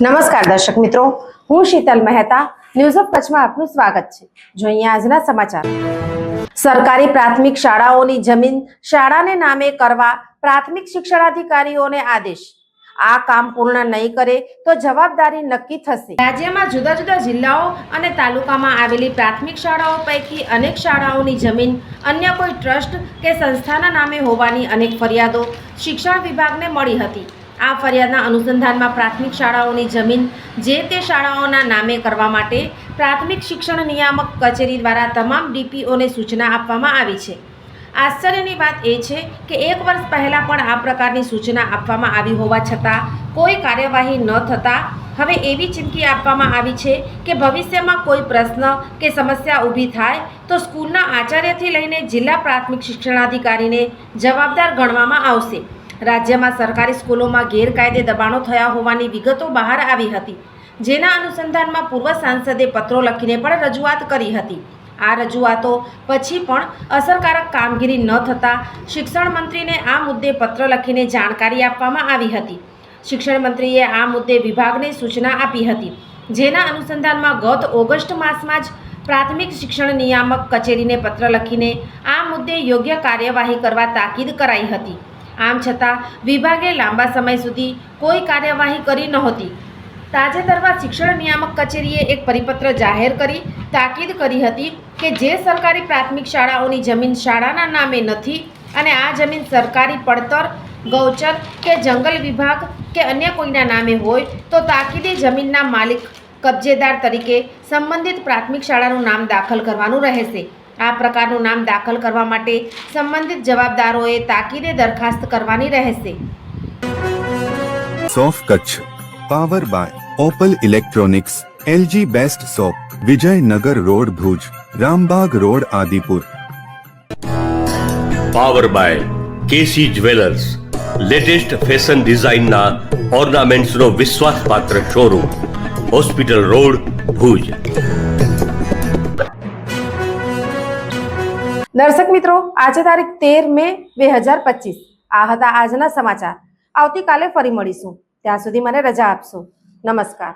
નમસ્કાર દર્શક મિત્રો, હું શીતલ મહેતા ન્યૂઝ ઓફ કચ્છમાં આપનું સ્વાગત છે. જોઈએ આજના સમાચાર. સરકારી પ્રાથમિક શાળાઓની જમીન શાળાને નામે કરવા પ્રાથમિક શિક્ષણાધિકારીઓને આદેશ. આ કામ પૂર્ણ નહીં કરે તો જવાબદારી નક્કી થશે. રાજ્યમાં જુદા જુદા જિલ્લાઓ અને તાલુકામાં આવેલી પ્રાથમિક શાળાઓ પૈકી અનેક શાળાઓની જમીન અન્ય કોઈ ટ્રસ્ટ કે સંસ્થાના નામે હોવાની અનેક ફરિયાદો શિક્ષણ વિભાગને મળી હતી. આ ફરિયાદના અનુસંધાનમાં પ્રાથમિક શાળાઓની જમીન જે તે શાળાઓના નામે કરવા માટે પ્રાથમિક શિક્ષણ નિયામક કચેરી દ્વારા તમામ ડીપીઓને સૂચના આપવામાં આવી છે. આશ્ચર્યની વાત એ છે કે એક વર્ષ પહેલાં પણ આ પ્રકારની સૂચના આપવામાં આવી હોવા છતાં કોઈ કાર્યવાહી ન થતાં હવે એવી ચીમકી આપવામાં આવી છે કે ભવિષ્યમાં કોઈ પ્રશ્ન કે સમસ્યા ઊભી થાય તો સ્કૂલના આચાર્યથી લઈને જિલ્લા પ્રાથમિક શિક્ષણાધિકારીને જવાબદાર ગણવામાં આવશે. રાજ્યમાં સરકારી સ્કૂલોમાં ગેરકાયદે દબાણો થયા હોવાની વિગતો બહાર આવી હતી. જેના અનુસંધાનમાં પૂર્વ સાંસદે પત્રો લખીને પણ રજૂઆત કરી હતી. આ રજૂઆતો પછી પણ અસરકારક કામગીરી ન થતાં શિક્ષણ મંત્રીને આ મુદ્દે પત્ર લખીને જાણકારી આપવામાં આવી હતી. શિક્ષણ મંત્રીએ આ મુદ્દે વિભાગને સૂચના આપી હતી. જેના અનુસંધાનમાં ગત ઓગસ્ટ માસમાં જ પ્રાથમિક શિક્ષણ નિયામક કચેરીને પત્ર લખીને આ મુદ્દે યોગ્ય કાર્યવાહી કરવા તાકીદ કરાઈ હતી. આમ છતાં વિભાગે લાંબા સમય સુધી કોઈ કાર્યવાહી કરી નહોતી. તાજેતરમાં શિક્ષણ નિયામક કચેરીએ એક પરિપત્ર જાહેર કરી, તાકીદ કરી હતી કે જે સરકારી પ્રાથમિક શાળાઓની જમીન શાળાના નામે નથી અને આ જમીન સરકારી પડતર, ગૌચર કે જંગલ વિભાગ કે અન્ય કોઈના નામે હોય, તો તાકીદે જમીનના માલિક કબજેદાર તરીકે સંબંધિત પ્રાથમિક શાળાનું નામ દાખલ કરવાનું રહેશે. આ પ્રકારનું નામ દાખલ કરવા માટે સંબંધિત જવાબદારોએ તાકીદે દરખાસ્ત કરવાની રહેશે. સોફ Kutch power by opal electronics LG best shop Vijaynagar road Bhuj Rambagh road Adipur. Power by KC jewellers latest fashion ડિઝાઇનના ઓર્નામેન્ટ્સનો વિશ્વાસપાત્ર શોરૂમ હોસ્પિટલ રોડ ભુજ. દર્શક મિત્રો, આજે તારીખ તેર મે બે હજાર પચીસ. આ હતા આજના સમાચાર. આવતીકાલે ફરી મળીશું. ત્યાં સુધી મને રજા આપશો. નમસ્કાર.